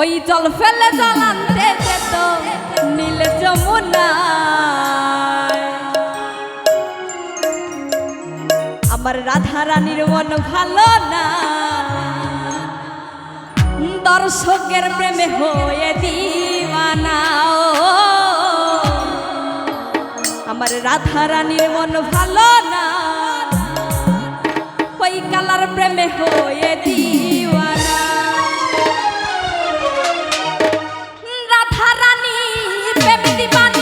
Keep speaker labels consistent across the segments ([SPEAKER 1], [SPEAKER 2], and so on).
[SPEAKER 1] ওই জল ফেলে জ্বালান তো যেত যমুনা আমার রাধা রানীর মন ভালো না। দর্শকের প্রেমে হয়ে দিওয়ানা আমার রাধা রানীর মন ভালো না। ওই কালার প্রেমে হয়ে দিওয়ানা everybody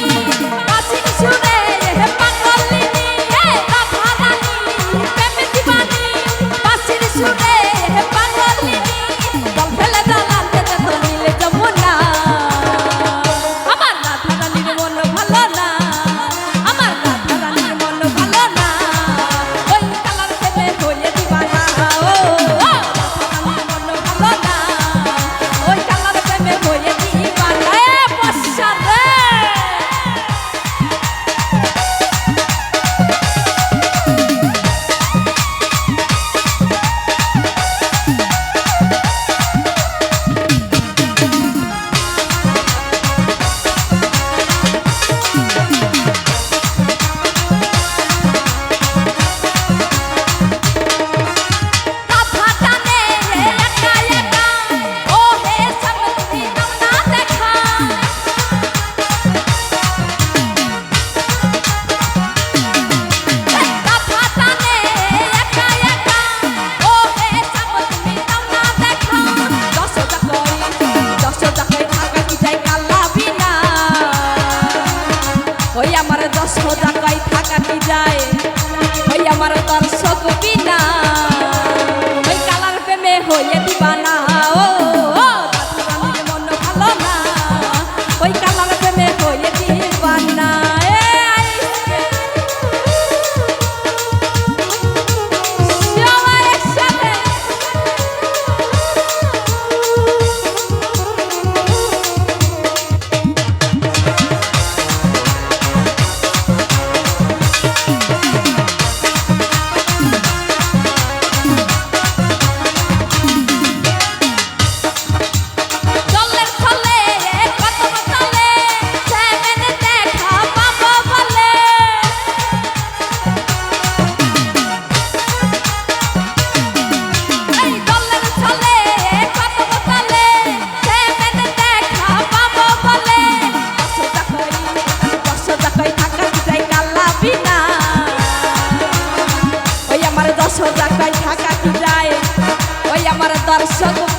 [SPEAKER 1] আমার তার gotta shut the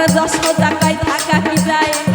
[SPEAKER 1] টাকার দশ টাকায় থাকা কি যায়?